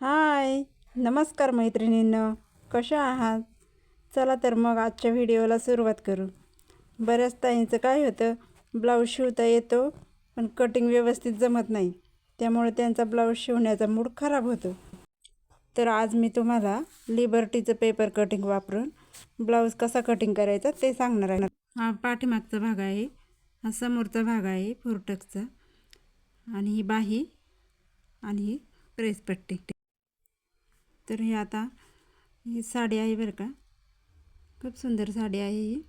हाय नमस्कार मैत्रिणींनं कशा आहात? चला तर मग आजच्या व्हिडिओला सुरुवात करू. बऱ्याच ताईंचं काय होतं ब्लाऊज शिवता येतो पण कटिंग व्यवस्थित जमत नाही. त्यामुळे त्यांचा ब्लाऊज शिवण्याचा मूड खराब होतो. तर आज मी तुम्हाला लिबर्टीचं पेपर कटिंग वापरून ब्लाऊज कसा कटिंग करायचा ते सांगणार आहे. हा पाठीमागचा भाग आहे हा समोरचा भाग आहे फोरटकचा आणि ही बाही आणि ही प्रेसपट्टी तर हे आता ही साडी आहे बरं का. खूप सुंदर साडी आहे ही.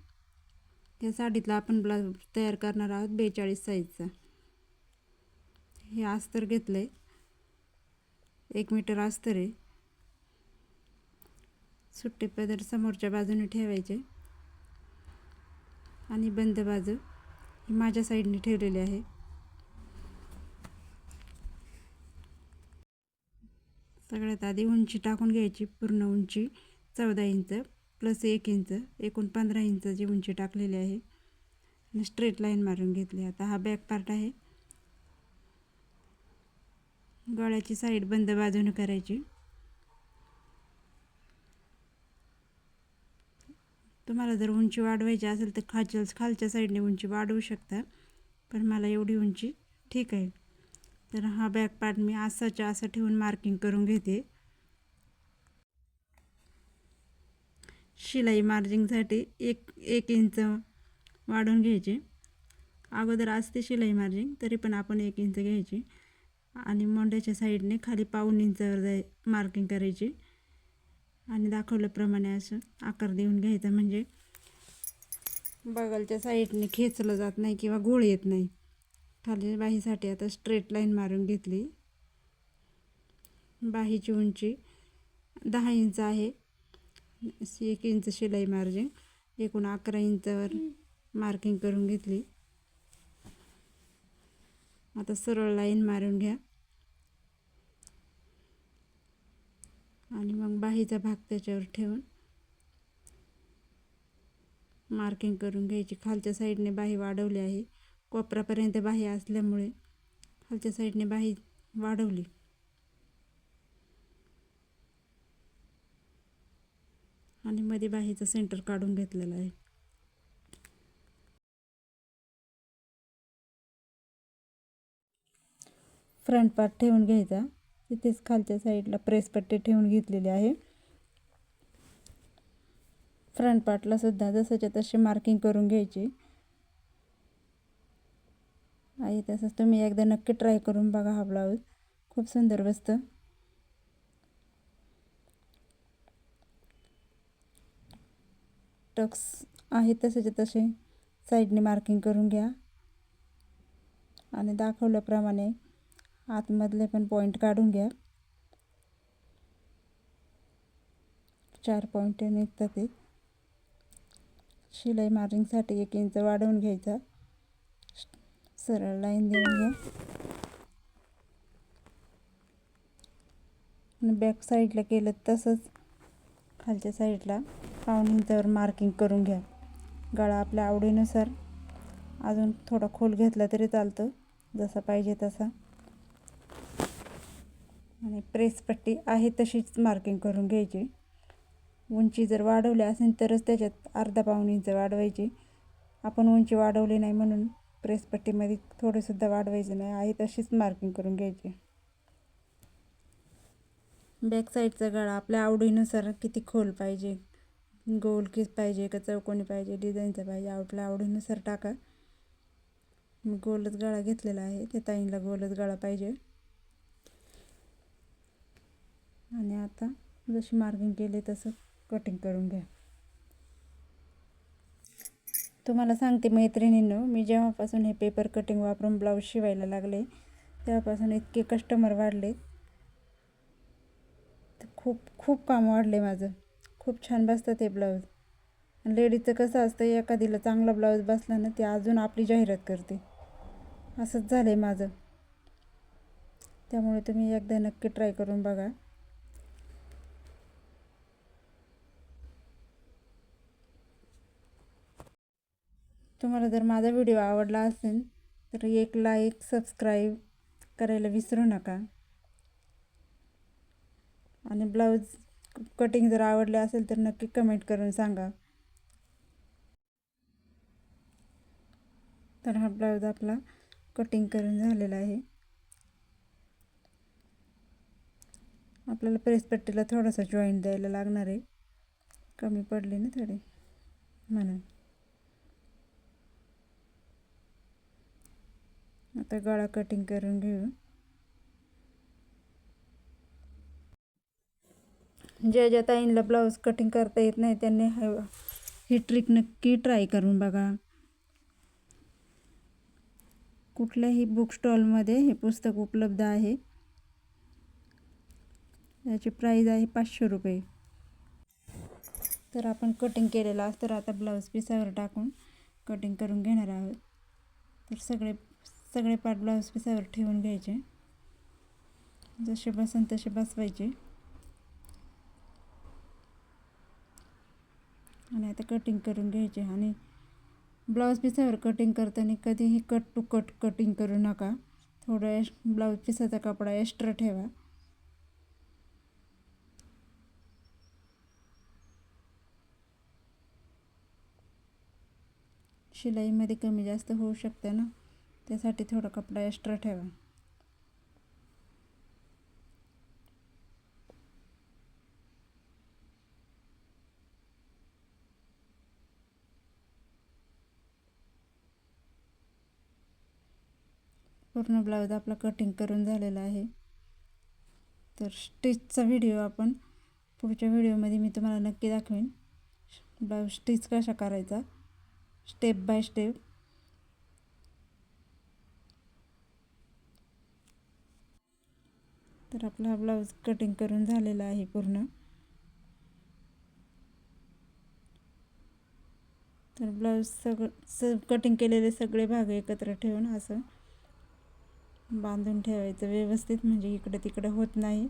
त्या साडीतला आपण ब्लाऊज तयार करणार आहोत बेचाळीस साईजचा हे अस्तर घेतलं आहे एक मीटर अस्तर आहे. सुट्टे पदर समोरच्या बाजूने ठेवायचे. आणि बंद बाजू ही माझ्या साईडने ठेवलेली आहे. सगळ्यात आधी उंची टाकून घ्यायची पूर्ण उंची चौदा इंच प्लस एक इंच एकूण पंधरा इंचाची उंची टाकलेली आहे. आणि स्ट्रेट लाईन मारून घेतली. आता हा बॅक पार्ट आहे. गळ्याची साईड बंद बाजूने करायची. तुम्हाला जर उंची वाढवायची असेल तर खालच्या खालच्या साईडने उंची वाढवू शकता. पण मला एवढी उंची ठीक आहे. तर हा बॅक पार्ट मी असाच्या असं ठेवून मार्किंग करून घेते. शिलाई मार्जिंगसाठी एक एक इंच वाढवून घ्यायचे. अगोदर असते शिलाई मार्जिंग तरी पण आपण एक इंच घ्यायची. आणि मोंड्याच्या साईडने खाली पाऊन इंचावर जाय मार्किंग करायची. आणि दाखवल्याप्रमाणे असं आकार देऊन घ्यायचा म्हणजे बगलच्या साईडने खेचलं जात नाही किंवा गोळ येत नाही. खाली बाहीसाठी आता स्ट्रेट लाईन मारून घेतली. बाहीची उंची दहा इंच आहे. एक इंच शिलाई मार्जिंग एकूण अकरा इंचावर मार्किंग करून घेतली. आता सरळ लाईन मारून घ्या. आणि मग बाहीचा भाग त्याच्यावर ठेवून मार्किंग करून घ्यायची. खालच्या साईडने बाही वाढवली आहे. कोपरापर्यंत बाही असल्यामुळे खालच्या साईडने बाही वाढवली. आणि मध्ये बाहीचं सेंटर काढून घेतलेलं आहे. फ्रंट पार्ट ठेवून घ्यायचा. तिथेच खालच्या साईडला प्रेसपट्टी ठेवून घेतलेली आहे. फ्रंट पार्टला सुद्धा जसंच्या तसे मार्किंग करून घ्यायची. आहे तसंच तुम्ही एकदा नक्की ट्राय करून बघा हा ब्लाऊज खूप सुंदर बसतं. टक्स आहे तसेच तसे. साईडने मार्किंग करून घ्या. आणि दाखवल्याप्रमाणे आतमधले पण पॉईंट काढून घ्या. चार पॉईंट निघतात ते. शिलाई मार्जिंगसाठी एक इंच वाढवून घ्यायचा. सरळ लाईन देऊन घ्या. आणि बॅक साईडला केलं तसंच खालच्या साईडला पाऊण इंचावर मार्किंग करून घ्या. गळा आपल्या आवडीनुसार. अजून थोडा खोल घेतला तरी चालतं. जसा पाहिजे तसा. आणि प्रेसपट्टी आहे तशीच मार्किंग करून घ्यायची. उंची जर वाढवली असेल तरच त्याच्यात अर्धा पाऊण इंच वाढवायची. आपण उंची वाढवली नाही म्हणून प्रेसपट्टीमध्ये थोडेसुद्धा वाढवायचं नाही. आहे तशीच मार्किंग करून घ्यायची. बॅक साईडचा गळा आपल्या आवडीनुसार किती खोल पाहिजे गोल किस पाहिजे का चौकोनी पाहिजे डिझाईनचा पाहिजे आपल्या आवडीनुसार टाका. मी गोलच गळा घेतलेला आहे त्या ताईंला गोलच गळा पाहिजे. आणि आता जशी मार्किंग केली तसं कटिंग करून घ्या. तुम्हाला सांगते मैत्रिणींनो मी जेव्हापासून हे पेपर कटिंग वापरून ब्लाऊज शिवायला लागले तेव्हापासून इतके कस्टमर वाढले खूप खूप काम वाढले माझं. खूप छान बसतं ते ब्लाऊज लेडीजचं कसं असतं एखादीला चांगला ब्लाऊज बसला ना ते अजून आपली जाहिरात करते. असंच झालं आहे माझं. त्यामुळे तुम्ही एकदा नक्की ट्राय करून बघा. तुम्हाला जर माझा व्हिडिओ आवडला असेल तर एक लाईक सबस्क्राईब करायला विसरू नका. आणि ब्लाऊज कटिंग जर आवडले असेल तर नक्की कमेंट करून सांगा. तर हा ब्लाऊज आपला कटिंग करून झालेला आहे. आपल्याला प्रेसपट्टीला थोडासा जॉईंट द्यायला लागणार आहे. कमी पडली ना थोडी म्हणून. आता गळा कटिंग करून घेऊ. ज्या ज्या ताईंना ब्लाऊज कटिंग करता येत नाही त्यांनी ही ट्रिक नक्की ट्राय करून बघा. कुठल्याही बुक स्टॉलमध्ये हे पुस्तक उपलब्ध आहे. याची प्राईज आहे पाचशे रुपये. तर आपण कटिंग केलेला असतं तर आता ब्लाऊज पिसावर टाकून कटिंग करून घेणार आहोत. तर सगळे सगळे पार्ट ब्लाऊज पिसावर ठेवून घ्यायचे. जसे बसन तसे बसवायचे. आणि आता कटिंग करून घ्यायचे. आणि ब्लाऊज पिसावर कटिंग करताना कधीही कट टू कट कटिंग करू नका. थोडं एश ब्लाऊज पिसाचा कपडा एक्स्ट्रा ठेवा. शिलाईमध्ये कमी जास्त होऊ शकतं ना? त्यासाठी थोडा कपडा एक्स्ट्रा ठेवा. पूर्ण ब्लाऊज आपला कटिंग करून झालेला आहे. तर स्टिचचा व्हिडिओ आपण पुढच्या व्हिडिओमध्ये मी तुम्हाला नक्की दाखवेन. ब्लाऊज स्टिच कसा करायचा? स्टेप बाय स्टेप तर आपला हा ब्लाऊज कटिंग करून झालेला आहे पूर्ण. तर ब्लाऊज सगळं स कटिंग केलेले सगळे भाग एकत्र ठेवून असं बांधून ठेवायचं. व्यवस्थित म्हणजे इकडं तिकडं होत नाही.